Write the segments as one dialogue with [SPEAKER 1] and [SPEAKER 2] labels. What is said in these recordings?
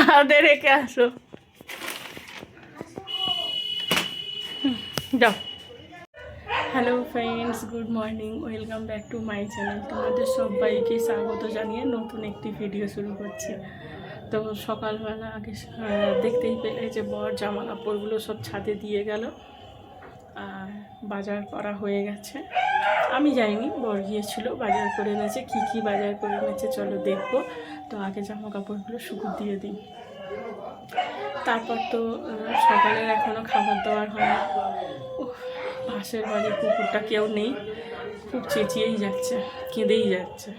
[SPEAKER 1] ছাদে রেখে আসো। যাও। Hello friends good morning welcome back to my channel তোমাদের সবাইকে স্বাগত জানিয়ে নতুন একটি ভিডিও শুরু করছি। তো সকালবেলা আগে দেখতেই পেলে যে বর জামা কাপড়গুলো সব ছাদে দিয়ে গেল। আর বাজার করা হয়ে গেছে। আমি যাইনি, বর গিয়েছিল, বাজার করে এনেছে। কী কী বাজার করে এনেছে চলো দেখব। তো আগে জামা কাপড়গুলো শুকুর দিয়ে দিই। তারপর তো সকালের এখনও খাবার দাবার হয় পাশের বাড়ির কুকুরটা কেউ নেই। খুব চেঁচিয়েই যাচ্ছে, কেঁদেই যাচ্ছে।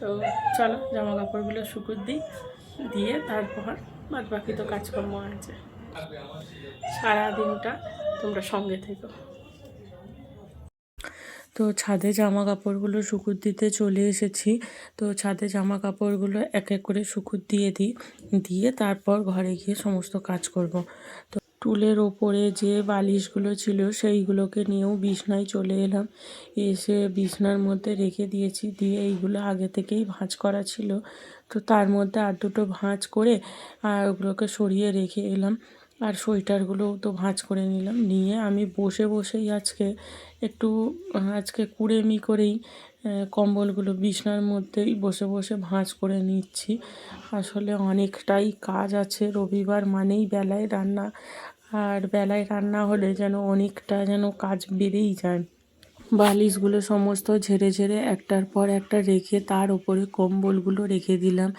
[SPEAKER 1] তো চলো জামা কাপড়গুলো শুকুর দিই, দিয়ে তারপর বাদ বাকি তো কাজকর্ম আছে। সারা দিনটা তোমরা সঙ্গে থেকো। তো ছাদে জামা কাপড়গুলো শুকুর দিতে চলে এসেছি। তো ছাদে জামা কাপড়গুলো এক এক করে শুকুর দিয়ে দিই, দিয়ে তারপর ঘরে গিয়ে সমস্ত কাজ করব। তো টুলের ওপরে যে বালিশগুলো ছিল সেইগুলোকে নিয়েও বিছনায় চলে এলাম। এসে বিছনার মধ্যে রেখে দিয়েছি, দিয়ে এইগুলো আগে থেকেই ভাঁজ করা ছিল। তো তার মধ্যে আর দুটো ভাঁজ করে আর ওগুলোকে সরিয়ে রেখে এলাম। আর সোয়েটারগুলোও তো ভাঁজ করে নিলাম। নিয়ে আমি বসে বসেই আজকে একটু, আজকে কুড়েমি করেই কম্বলগুলো বিছনার মধ্যেই বসে বসে ভাঁজ করে নিচ্ছি। আসলে অনেকটাই কাজ আছে, রবিবার মানেই বেলায় রান্না। আর বেলায় রান্না হলে যেন অনেকটা যেন কাজ বেড়েই যায়। বালিশগুলো সমস্ত ঝেড়ে ঝেড়ে একটার পর একটা রেখে তার উপরে কম্বলগুলো রেখে দিলাম।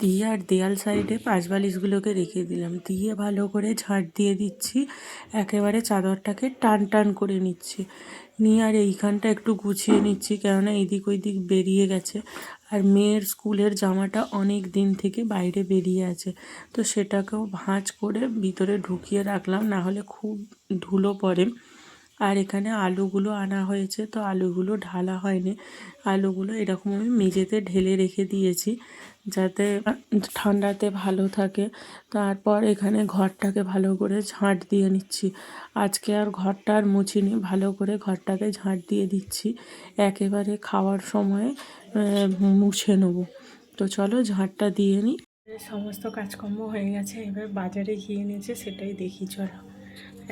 [SPEAKER 1] দিয়ে আর দেয়াল সাইডে পাঁচ বালিশগুলোকে রেখে দিলাম। দিয়ে ভালো করে ঝাড় দিয়ে দিচ্ছি। একেবারে চাদরটাকে টান টান করে নিচ্ছি। নিয়ে আর এইখানটা একটু গুছিয়ে নিচ্ছি কেননা এদিক ওইদিক বেরিয়ে গেছে। আর মেয়ের স্কুলের জামাটা অনেক দিন থেকে বাইরে বেরিয়ে আছে। তো সেটাকেও ভাঁজ করে ভিতরে ঢুকিয়ে রাখলাম। না হলে খুব ধুলো পড়ে। আর এখানে আলুগুলো আনা হয়েছে, তো আলুগুলো ঢালা হয়নি। আলুগুলো এরকম আমি মেঝেতে ঢেলে রেখে দিয়েছি যাতে ঠান্ডাতে ভালো থাকে। তারপর এখানে ঘরটাকে ভালো করে ঝাঁট দিয়ে নিচ্ছি। আজকে আর ঘরটা আর মুছিনি, ভালো করে ঘরটাকে ঝাঁট দিয়ে দিচ্ছি। একেবারে খাওয়ার সময় মুছে নেব। তো চলো ঝাঁটটা দিয়ে নিই। সমস্ত কাজকর্ম হয়ে গেছে, এবার বাজারে গিয়ে নিয়েছে সেটাই দেখি, চলো।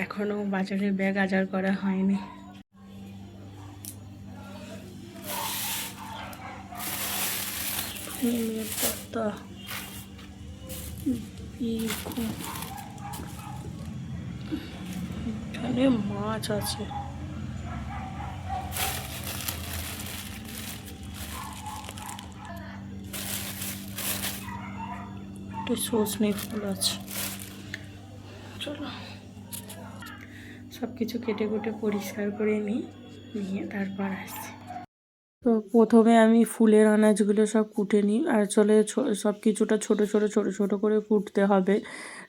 [SPEAKER 1] এখনও বাজারে ব্যাগ আজার করা হয়নি। পাতা এখানে মাছ আছে। একটু সজনে ফুল আছে। চলো। সব কিছু কেটে কুটে পরিষ্কার করে নিই নিয়ে তারপর আসছি। তো প্রথমে আমি ফুলের আনাজগুলো সব কুটে নিই আর চলে সব কিছুটা ছোট ছোট ছোট ছোট করে কুটতে হবে।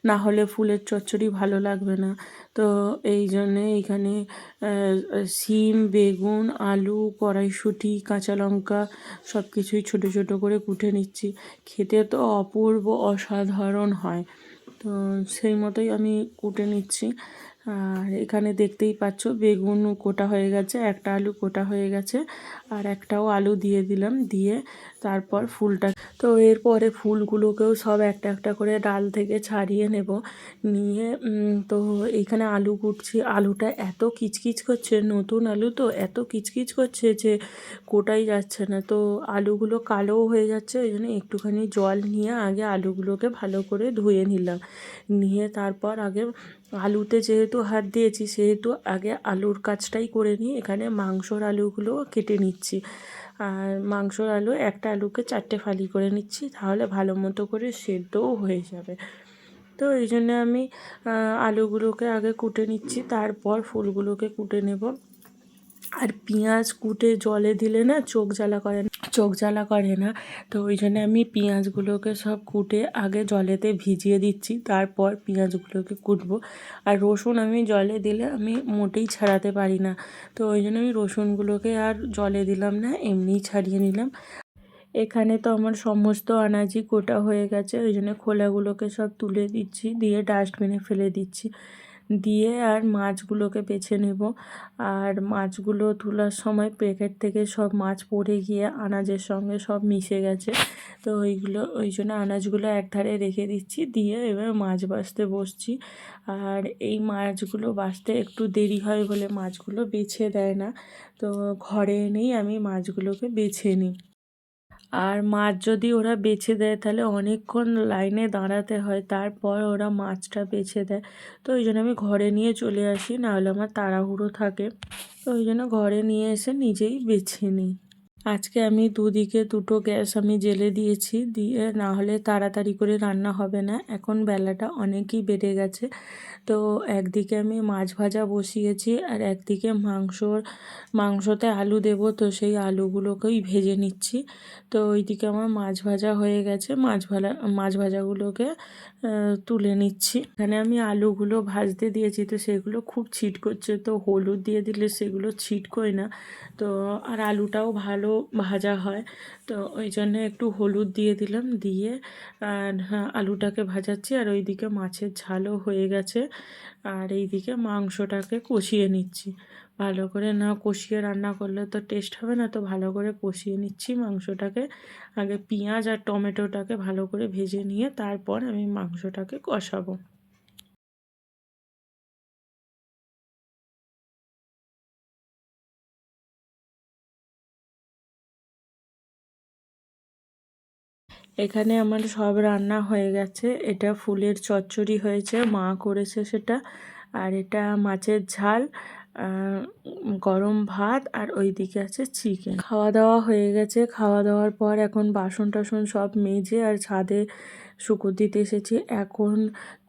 [SPEAKER 1] না হলে ফুলের চচ্চড়ি ভালো লাগবে না। তো এই জন্যে এইখানে আহ, শিম বেগুন আলু কড়াইশুঁটি কাঁচা লঙ্কা সব কিছুই ছোট ছোট করে কুটে নিচ্ছি। খেতে তো অপূর্ব অসাধারণ হয়। তো সেই মতোই আমি কুটে নিচ্ছি। আর এখানে দেখতেই পাচ্ছ বেগুন কোটা হয়ে গেছে, একটা আলু কোটা হয়ে গেছে আর একটাও আলু দিয়ে দিলাম, দিয়ে তারপর ফুলটা তো এরপরে ফুলগুলোকেও সব একটা একটা করে ডাল থেকে ছাড়িয়ে নেব, নিয়ে তো এইখানে আলু কুটছি। আলুটা এত কিচকিচ করছে, নতুন আলু তো এত কিচকিচ করছে যে কোটাই যাচ্ছে না। তো আলুগুলো কালোও হয়ে যাচ্ছে, ওই জন্য একটুখানি জল নিয়ে আগে আলুগুলোকে ভালো করে ধুয়ে নিলাম, নিয়ে তারপর আগে আলুতে যেহেতু হাত দিয়েছি, সেহেতু আগে আলুর কাজটাই করে নিই এখানে মাংসর আলুগুলো কেটে নিচ্ছি। আর মাংসর আলু একটা আলুকে চারটে ফালি করে নিচ্ছি, তাহলে ভালো মতো করে সেদ্ধও হয়ে যাবে। তো এই জন্য আমি আলুগুলোকে আগে কুটে নিচ্ছি, তারপর ফুলগুলোকে কুটে নেব। আর পেঁয়াজ কুটে জলে দিলে না চোখ জ্বালা করে না, চোখ জ্বালা করে না। তো ওই জন্য আমি পেঁয়াজগুলোকে সব কুটে আগে জলেতে ভিজিয়ে দিচ্ছি, তারপর পেঁয়াজগুলোকে কুটবো। আর রসুন আমি জলে দিলে আমি মোটেই ছাড়াতে পারি না। তো ওই জন্য আমি রসুনগুলোকে আর জলে দিলাম না, এমনিই ছাড়িয়ে নিলাম। এখানে তো আমার সমস্ত আনাজই কোটা হয়ে গেছে, ওই জন্য খোলাগুলোকে সব তুলে দিচ্ছি, দিয়ে ডাস্টবিনে ফেলে দিচ্ছি। দিয়ে আর মাছগুলোকে বেছে নেব। আর মাছগুলো তোলার সময় প্যাকেট থেকে সব মাছ পড়ে গিয়ে আনাজের সঙ্গে সব মিশে গেছে। তো ওইগুলো, ওই জন্য আনাজগুলো একধারে রেখে দিচ্ছি। দিয়ে এবার মাছ বাছতে বসছি। আর এই মাছগুলো বাছতে একটু দেরি হয় বলে মাছগুলো বেছে দেয় না। তো ঘরে এনেই আমি মাছগুলোকে বেছে নিই। আর মাছ যদি ওরা বেছে দেয়, তাহলে অনেকক্ষণ লাইনে দাঁড়াতে হয়, তারপর ওরা মাছটা বেছে দেয়। তো ওই জন্য আমি ঘরে নিয়ে চলে আসি, নাহলে আমার তাড়াহুড়ো থাকে। তো ওই জন্য ঘরে নিয়ে এসে নিজেই বেছে নিই। আজকে আমি দুদিকে দুটো গ্যাস আমি জেলে দিয়েছি, দিয়ে না হলে তাড়াতাড়ি করে রান্না হবে না। এখন বেলাটা অনেকই বেড়ে গেছে। তো একদিকে আমি মাছ ভাজা বসিয়েছি আর একদিকে মাংসর, মাংসতে আলু দেবো, তো সেই আলুগুলোকেই ভেজে নিচ্ছি। তো ওইদিকে আমার মাছ ভাজা হয়ে গেছে। মাছ ভাজা মাছ ভাজাগুলোকে তুলে নিচ্ছি। এখানে আমি আলুগুলো ভাজতে দিয়েছি, তো সেগুলো খুব ছিট করছে তো হলুদ দিয়ে দিলে সেগুলো ছিটকোয় না। তো আর আলুটাও ভালো ভাজা হয়। তো ওই জন্য একটু হলুদ দিয়ে দিলাম দিয়ে আর হ্যাঁ, আলুটাকে ভাজাচ্ছি। আর ওইদিকে মাছের ঝালও হয়ে গেছে। আর এইদিকে মাংসটাকে কষিয়ে নিচ্ছি। ভালো করে না কষিয়ে রান্না করলে তো টেস্ট হবে না তো ভালো করে কষিয়ে নিচ্ছি মাংসটাকে। আগে পেঁয়াজ আর টমেটোটাকে ভালো করে ভেজে নিয়ে তারপর আমি মাংসটাকে কষাবো। এখানে আমার সব রান্না হয়ে গেছে। এটা ফুলের চচ্চড়ি হয়েছে, মা করেছে সেটা। আর এটা মাছের ঝাল। গরম ভাত আর ওইদিকে আছে চিকেন খাওয়া দাওয়া হয়ে গেছে। খাওয়া দাওয়ার পর এখন বাসন টাসন সব মেজে আর ছাদে শুকো দিতে এসেছি। এখন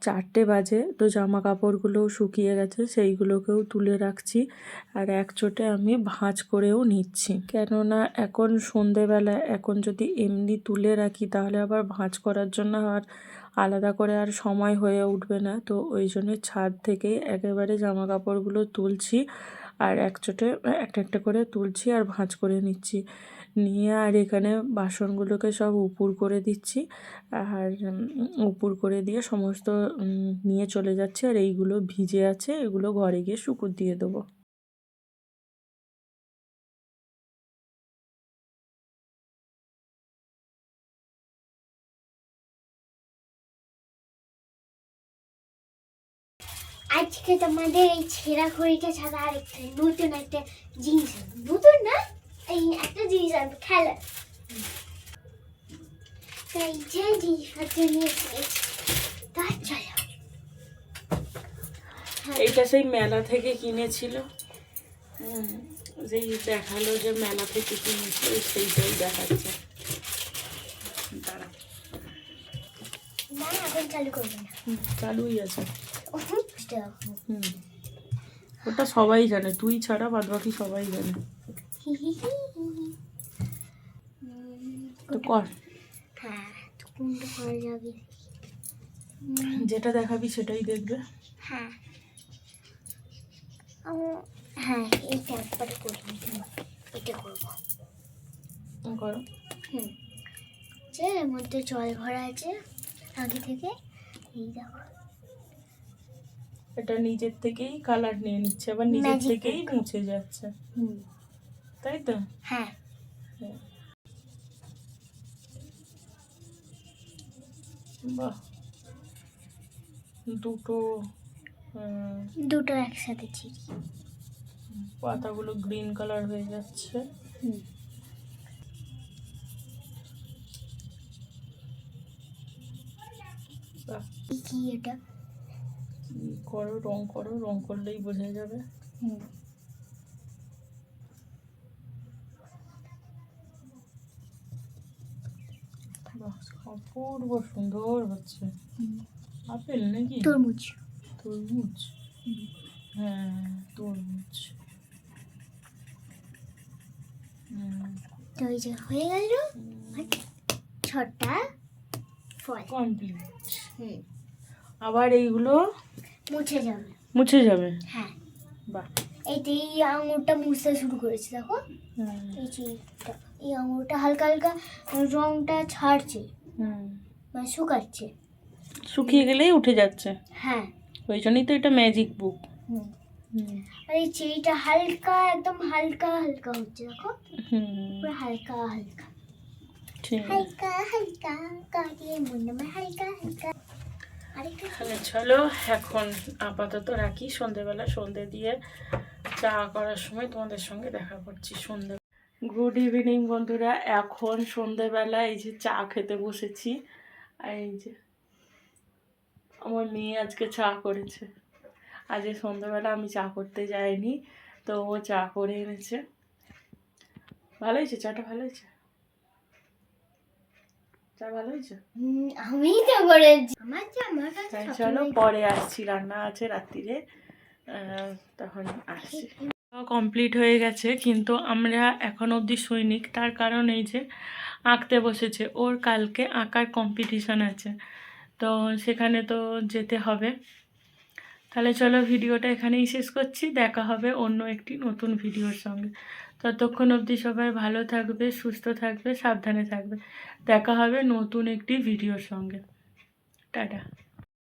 [SPEAKER 1] চারটে বাজে, তো জামা কাপড়গুলোও শুকিয়ে গেছে, সেইগুলোকেও তুলে রাখছি। আর এক চোটে আমি ভাঁজ করেও নিচ্ছি। কেননা এখন সন্ধেবেলা, এখন যদি এমনি তুলে রাখি, তাহলে আবার ভাঁজ করার জন্য আর আলাদা করে আর সময় হয়ে উঠবে না। তো ওই জন্য ছাদ থেকেই একেবারে জামা কাপড়গুলো তুলছি আর এক চোটে একটা একটা করে তুলছি আর ভাঁজ করে নিচ্ছি। নিয়ে আর এখানে বাসনগুলোকে সব উপুর করে দিচ্ছি আর উপুর করে দিয়ে সমস্ত নিয়ে চলে যাচ্ছে আর এইগুলো ভিজে আছে, এগুলো ঘরে গিয়ে শুকুর দিয়ে দেবো।
[SPEAKER 2] আজকে তোমাদের এই ছেঁড়া খড়িটা ছাড়া আর একটা নতুন একটা জিনিস নতুন না? এই একটা জিনিস আনব খেলা। তাই যে জিনিসপত্র নিয়ে এসেছি তা চলো। হ্যাঁ,
[SPEAKER 1] এইটা সেই মেলা থেকে কিনেছিল। যেই দেখাল যে মেলা থেকে কিনেছিল সেইটাই দেখাচ্ছে। দাঁড়া।
[SPEAKER 2] না এখন চালু করব না।
[SPEAKER 1] চালুই আছে। হুম। ওটা সবাই জানে, তুই ছাড়া বাদ বাকি সবাই জানে। তো কর। যেটা দেখাবি সেটাই দেখবে।
[SPEAKER 2] হ্যাঁ হ্যাঁ এইটা একবারে এটা করব
[SPEAKER 1] করো।
[SPEAKER 2] হুম। যে মধ্যে জল ভরা আছে, আগে থেকে এই দেখো।
[SPEAKER 1] এটা নিজের থেকেই কালার নিয়ে নিচ্ছে আবার নিজের থেকেই মুছে যাচ্ছে।
[SPEAKER 2] হুম।
[SPEAKER 1] তাই তো?
[SPEAKER 2] হ্যাঁ।
[SPEAKER 1] হ্যাঁ। বাহ। দুটো
[SPEAKER 2] দুটো একসাথে চিড়ি
[SPEAKER 1] পাতাগুলো গ্রিন কালার হয়ে যাচ্ছে।
[SPEAKER 2] হুম।
[SPEAKER 1] বাহ,
[SPEAKER 2] কি এটা?
[SPEAKER 1] করো রং করো রং করলেই বোঝা যাবে।
[SPEAKER 2] হুম।
[SPEAKER 1] অপূর্ব সুন্দর হচ্ছে। আপেল নাকি?
[SPEAKER 2] তরমুজ।
[SPEAKER 1] তরমুজ? হ্যাঁ তরমুজ।
[SPEAKER 2] তো যে হয়ে গেল। ছটা ফল।
[SPEAKER 1] কমপ্লিট। আবার এইগুলো
[SPEAKER 2] মুছে যাবে।
[SPEAKER 1] মুছে যাবে?
[SPEAKER 2] হ্যাঁ।
[SPEAKER 1] বাহ।
[SPEAKER 2] এইটা এই আঙুরটা মুছতে শুরু করেছে দেখো।
[SPEAKER 1] হুম,
[SPEAKER 2] এই যে এটা, এই আঙুরটা হালকা হালকা রংটা ছাড়ছে
[SPEAKER 1] হুম।
[SPEAKER 2] মানে শুকাচ্ছে।
[SPEAKER 1] শুকিয়ে গেলেই উঠে যাচ্ছে।
[SPEAKER 2] হ্যাঁ।
[SPEAKER 1] ওই জন্যই তো এটা ম্যাজিক বুক
[SPEAKER 2] হুম। আর এই চেরিটা হালকা একদম হালকা হালকা হচ্ছে দেখো।
[SPEAKER 1] হুম।
[SPEAKER 2] পুরো হালকা হালকা।
[SPEAKER 1] ঠিক
[SPEAKER 2] হালকা হালকা কাটিয়ে মনে হালকা হালকা। আরেকটা
[SPEAKER 1] তাহলে চলো, এখন আপাতত রাখি। সন্ধেবেলা সন্ধে দিয়ে চা করার সময় তোমাদের সঙ্গে দেখা করছি সন্ধে। গুড ইভিনিং বন্ধুরা, এখন সন্ধেবেলা এই যে চা খেতে বসেছি। আর এই যে আমার মেয়ে আজকে চা করেছে। আজকে সন্ধেবেলা আমি চা করতে যাইনি, তো ও চা করে এনেছে। ভালো হয়েছে? চাটা ভালো হয়েছে? চা ভালো হয়েছে?
[SPEAKER 2] হুম, তো করেছি। আমার যে আমার কাছে
[SPEAKER 1] তাই
[SPEAKER 2] সবসময়-
[SPEAKER 1] চলো পরে আসছি রান্না আছে রাত্রিরে। তখন আসছি। কমপ্লিট হয়ে গেছে কিন্তু আমরা এখন অবধি সৈনিক তার কারণ এই যে আঁকতে বসেছে। ওর কালকে আঁকার কম্পিটিশন আছে। তো সেখানে তো যেতে হবে। তাহলে চলো ভিডিওটা এখানেই শেষ করছি। দেখা হবে অন্য একটি নতুন ভিডিওর সঙ্গে। ততক্ষণ অবধি সবাই ভালো থাকবে, সুস্থ থাকবে, সাবধানে থাকবে। দেখা হবে নতুন একটি ভিডিওর সঙ্গে। টাটা।